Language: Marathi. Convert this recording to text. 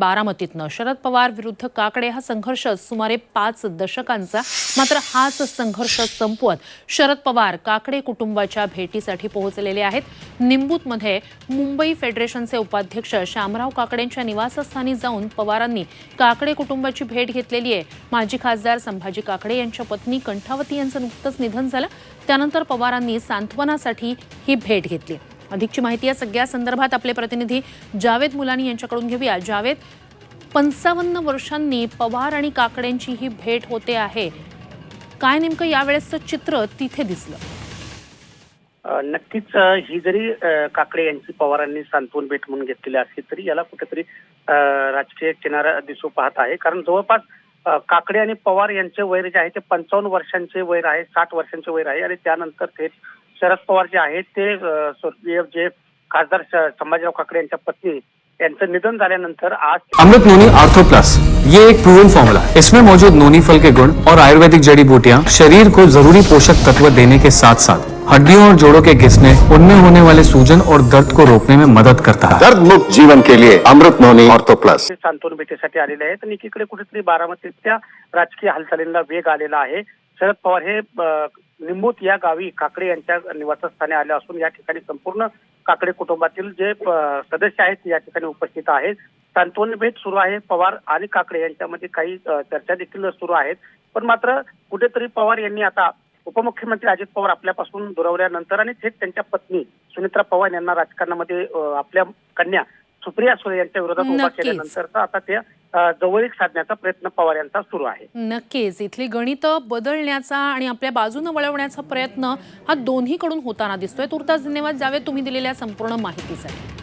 बारामतीतनं शरद पवार विरुद्ध काकडे हा संघर्ष सुमारे पाच दशकांचा. मात्र हाच संघर्ष संपवत शरद पवार काकडे कुटुंबाच्या भेटीसाठी पोहोचलेले आहेत. निंबूतमध्ये मुंबई फेडरेशनचे उपाध्यक्ष श्यामराव काकडेंच्या निवासस्थानी जाऊन पवारांनी काकडे कुटुंबाची भेट घेतलेली आहे. माजी खासदार संभाजी काकडे यांच्या पत्नी कंठावती यांचं नुकतंच निधन झालं. त्यानंतर पवारांनी सांत्वनासाठी ही भेट घेतली. अधिकची माहिती या सगळ्या संदर्भात आपले प्रतिनिधी जावेद मुलानी यांच्याकडून घेऊया. जावेद पंचावन्न वर्षांनी पवार आणि काकड्यांची ही भेट होते आहे. काय नेमकं यावेळेसचं चित्र तिथे दिसलं? नक्कीच ही जरी काकडे यांची पवारांनी सांत्वन भेट म्हणून घेतलेली असली तरी याला कुठेतरी राजकीय किनारा दिसू पाहत आहे. कारण जवळपास काकडे आणि पवार यांचे वैर जे आहे ते पंचावन्न वर्षांचे वैर आहे साठ वर्षांचे वैर आहे आणि त्यानंतर थेट शरद पवार जे आहेत ते स्वर्गीय जे खासदार संभाजीराव काकडे यांच्या पत्नी यांचं निधन झाल्यानंतर आज अमृत नोनी आर्थो प्लस. ये एक प्रूवन फॉर्मूला है। इसमें मौजूद नोनी फल के गुण और आयुर्वेदिक जड़ी बूटियाँ शरीर को ज़रूरी पोषक तत्व देने के साथ साथ हड्डियों और जोड़ों के घिसने उनमें होने वाले सूजन और दर्द को रोकने में मदद करता है। दर्द मुक्त जीवन के लिए अमृत नोनी ऑर्थो प्लस। ते सांत्वन भेटीसाठी आलेले आहेत आणि एकीकडे कुठेतरी बारामतीतल्या राजकीय हालचालींना वेग आलेला आहे. शरद पवार हे निंबूत या गावी काकडे यांच्या निवासस्थानी आले असून या ठिकाणी संपूर्ण काकडे कुटुंबातील जे सदस्य आहेत या ठिकाणी उपस्थित आहेत. सांत्वन भेट सुरू आहे. पवार आणि काकडे यांच्यामध्ये काही चर्चा देखील सुरू आहेत. पण मात्र कुठेतरी पवार यांनी आता उपमुख्यमंत्री अजित पवार आपल्यापासून दुरावल्यानंतर आणि थेट त्यांच्या पत्नी सुनित्रा पवार यांना राजकारणामध्ये आपल्या कन्या सुप्रिया सुळे यांच्या विरोधात उभा. केल्यानंतर आता ते अ, जवळीक साधण्याचा प्रयत्न पवार यांचा सुरू आहे. नक्कीच. इथली गणित बदलण्याचा आणि आपल्या बाजूनं वळवण्याचा प्रयत्न हा दोन्हीकडून होताना दिसतोय. तुर्तास धन्यवाद जावेद तुम्ही दिलेल्या संपूर्ण माहितीसाठी.